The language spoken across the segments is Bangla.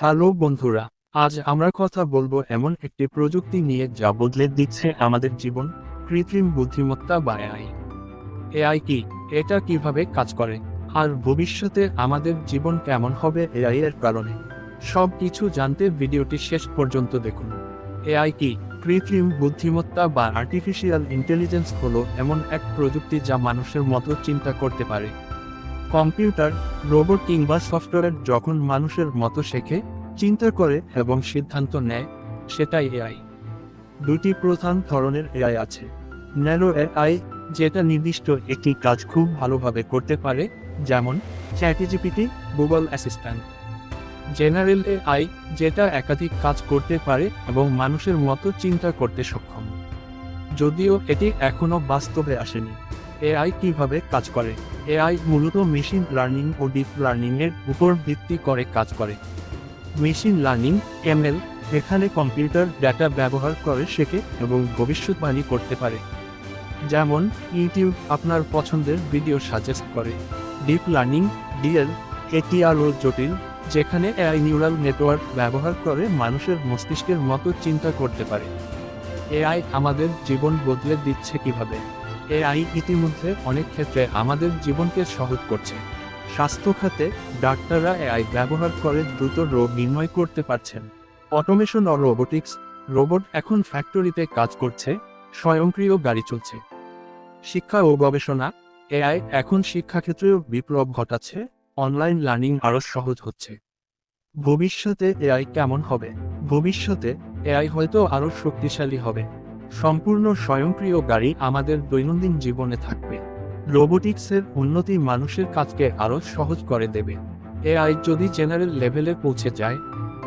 হ্যালো বন্ধুরা, আজ আমরা কথা বলব এমন একটি প্রযুক্তি নিয়ে যা বদলে দিচ্ছে আমাদের জীবন, কৃত্রিম বুদ্ধিমত্তা বা এআই। এআই কি? এটা কীভাবে কাজ করে? আর ভবিষ্যতে আমাদের জীবন কেমন হবে এআই এর কারণে? সব কিছু জানতে ভিডিওটি শেষ পর্যন্ত দেখুন। এআই কি? কৃত্রিম বুদ্ধিমত্তা বা আর্টিফিশিয়াল ইন্টেলিজেন্স হলো এমন এক প্রযুক্তি যা মানুষের মতো চিন্তা করতে পারে। কম্পিউটার, রোবট কিংবা সফটওয়্যার যখন মানুষের মতো শেখে, চিন্তা করে এবং সিদ্ধান্ত নেয়, সেটাই এআই। দুটি প্রধান ধরনের এআই আছে। ন্যানো এআই, যেটা নির্দিষ্ট একটি কাজ খুব ভালোভাবে করতে পারে, যেমন ChatGPT Google assistant general AI, যেটা একাধিক কাজ করতে পারে এবং মানুষের মতো চিন্তা করতে সক্ষম। যদিও এটি এখনও বাস্তবে আসেনি। এআই কীভাবে কাজ করে? এআই মূলত মেশিন লার্নিং ও ডিপ লার্নিং এর উপর ভিত্তি করে কাজ করে। মেশিন লার্নিং, এমএল, এখানে কম্পিউটার ডেটা ব্যবহার করে শেখে এবং ভবিষ্যৎবাণী করতে পারে। যেমন, ইউটিউব আপনার পছন্দের ভিডিও সাজেস্ট করে। ডিপ লার্নিং, ডিএল, এটি আরও জটিল, যেখানে এআই নিউরাল নেটওয়ার্ক ব্যবহার করে মানুষের মস্তিষ্কের মতো চিন্তা করতে পারে। এআই আমাদের জীবন বদলে দিচ্ছে কীভাবে? এআই ইতিমধ্যে অনেক ক্ষেত্রে আমাদের জীবনকে সহজ করছে। স্বাস্থ্য খাতে ডাক্তাররা এআই ব্যবহার করে দ্রুত রোগ নির্ণয় করতে পারছেন। অটোমেশন ও রোবোটিক্স, রোবট এখন ফ্যাক্টরিতে কাজ করছে, স্বয়ংক্রিয় গাড়ি চলছে। শিক্ষা ও গবেষণা, এআই এখন শিক্ষাক্ষেত্রেও বিপ্লব ঘটাচ্ছে, অনলাইন লার্নিং আরও সহজ হচ্ছে। ভবিষ্যতে এআই কেমন হবে? ভবিষ্যতে এআই হয়তো আরও শক্তিশালী হবে। সম্পূর্ণ স্বয়ংক্রিয় গাড়ি আমাদের দৈনন্দিন জীবনে থাকবে। রোবোটিক্সের উন্নতি মানুষের কাজকে আরও সহজ করে দেবে। এআই যদি জেনারেল লেভেলে পৌঁছে যায়,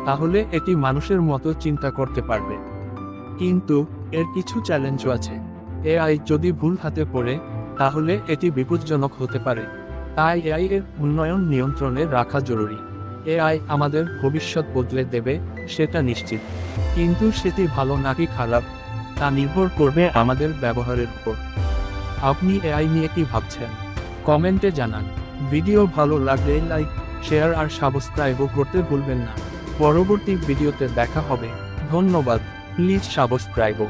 তাহলে এটি মানুষের মতো চিন্তা করতে পারবে। কিন্তু এর কিছু চ্যালেঞ্জও আছে। এআই যদি ভুল হাতে পড়ে, তাহলে এটি বিপজ্জনক হতে পারে। তাই এআই এর উন্নয়ন নিয়ন্ত্রণে রাখা জরুরি। এআই আমাদের ভবিষ্যৎ বদলে দেবে, সেটা নিশ্চিত। কিন্তু সেটি ভালো নাকি খারাপ তা নির্ভর করবে আমাদের ব্যবহারের উপর। আপনি এআই নিয়ে কি ভাবছেন? কমেন্টে জানান। ভিডিও ভালো লাগলে লাইক, শেয়ার আর সাবস্ক্রাইবও করতে ভুলবেন না। পরবর্তী ভিডিওতে দেখা হবে। ধন্যবাদ। প্লিজ সাবস্ক্রাইবও।